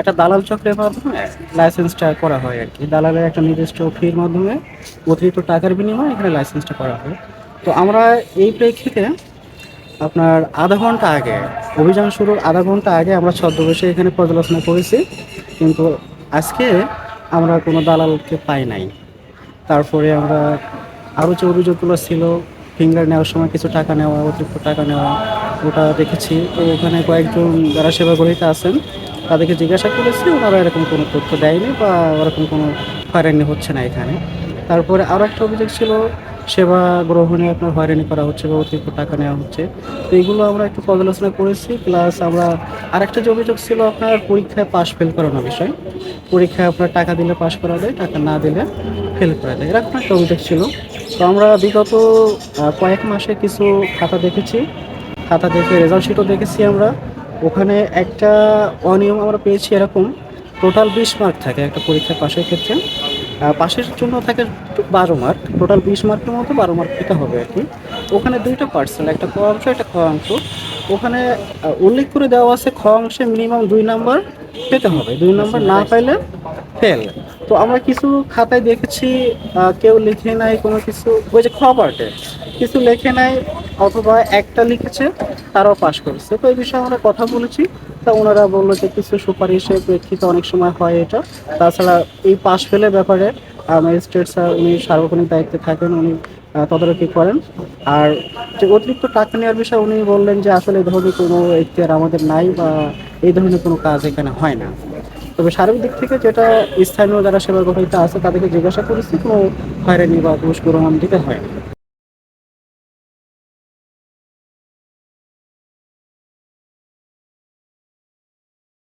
একটা দালাল চক্রের মাধ্যমে লাইসেন্সটা করা হয় আর কি। দালালের একটা নির্দিষ্ট ফির মাধ্যমে অতিরিক্ত টাকার বিনিময়ে এখানে লাইসেন্সটা করা হয়। তো আমরা এই প্রেক্ষিতে আপনার আধা ঘণ্টা আগে, অভিযান শুরুর আধা ঘণ্টা আগে আমরা ছদ্মবেশে এখানে পর্যালোচনা করেছি। কিন্তু আজকে আমরা কোনো দালালকে পাই নাই। তারপরে আমরা আরও যে অভিযোগগুলো ছিল ফিঙ্গার নেওয়ার সময় কিছু টাকা নেওয়া, অতিরিক্ত টাকা নেওয়া, ওটা দেখেছি। তো ওখানে কয়েকজন যারা সেবা গ্রহীতা আছেন তাদেরকে জিজ্ঞাসা করেছি, ওনারা এরকম কোনো তথ্য দেয়নি বা ওরকম কোনো হয়রানি হচ্ছে না এখানে। তারপরে আরও একটা অভিযোগ ছিল, সেবা গ্রহণে আপনার হয়রানি করা হচ্ছে বা অতিরিক্ত টাকা নেওয়া হচ্ছে। তো এগুলো আমরা একটু পর্যালোচনা করেছি, প্লাস আমরা আরেকটা যে অভিযোগ ছিল আপনার পরীক্ষায় পাশ ফেল করানো বিষয়। পরীক্ষায় আপনার টাকা দিলে পাশ করা যায়, টাকা না দিলে ফেল করা যায়। এরকম একটা অভিযোগ ছিল। তো আমরা বিগত কয়েক মাসে কিছু খাতা দেখেছি। খাতা দেখে রেজাল্ট শিটও দেখেছি আমরা। ওখানে একটা অনিয়ম আমরা পেয়েছি এরকম। টোটাল বিশ মার্ক থাকে একটা পরীক্ষা পাশের ক্ষেত্রে। পাশের জন্য থাকে বারো মার্ক টোটাল বিশ মার্কের মতো বারো মার্ক পেতে হবে আর কি। ওখানে দুইটা পার্সেল একটা ক অংশ, একটা খ অংশ। ওখানে উল্লেখ করে দেওয়া আছে খ অংশে মিনিমাম দুই নাম্বার পেতে হবে। দুই নাম্বার না পাইলে ফেল তো আমরা কিছু খাতায় দেখেছি কেউ লিখে নাই কোনো কিছু। ওই যে খ পার্টে কিছু লেখে নাই অথবা একটা লিখেছে, তারাও পাশ করেছে। তো এই বিষয়ে আমরা কথা বলেছি। তা ওনারা বলল যে কিছু সুপারিশের প্রেক্ষিতে অনেক সময় হয় এটা। তাছাড়া এই পাশ ফেলের ব্যাপারে ম্যাজিস্ট্রেট স্যার উনি সার্বক্ষণিক দায়িত্বে থাকেন, উনি তদারকি করেন। আর যে অতিরিক্ত টাকা নেওয়ার বিষয়ে উনি বললেন যে আসলে এই ধরনের কোনো এখতিয়ার আমাদের নাই বা এই ধরনের কোনো কাজ এখানে হয় না। তবে সার্বিক দিক থেকে যেটা স্থানীয় যারা সেবা গ্রহীতা আছে, তাদেরকে জিজ্ঞাসা করেছি, কোনো হয়রানি বা ঘুষ গ্রহণ দিতে হয় না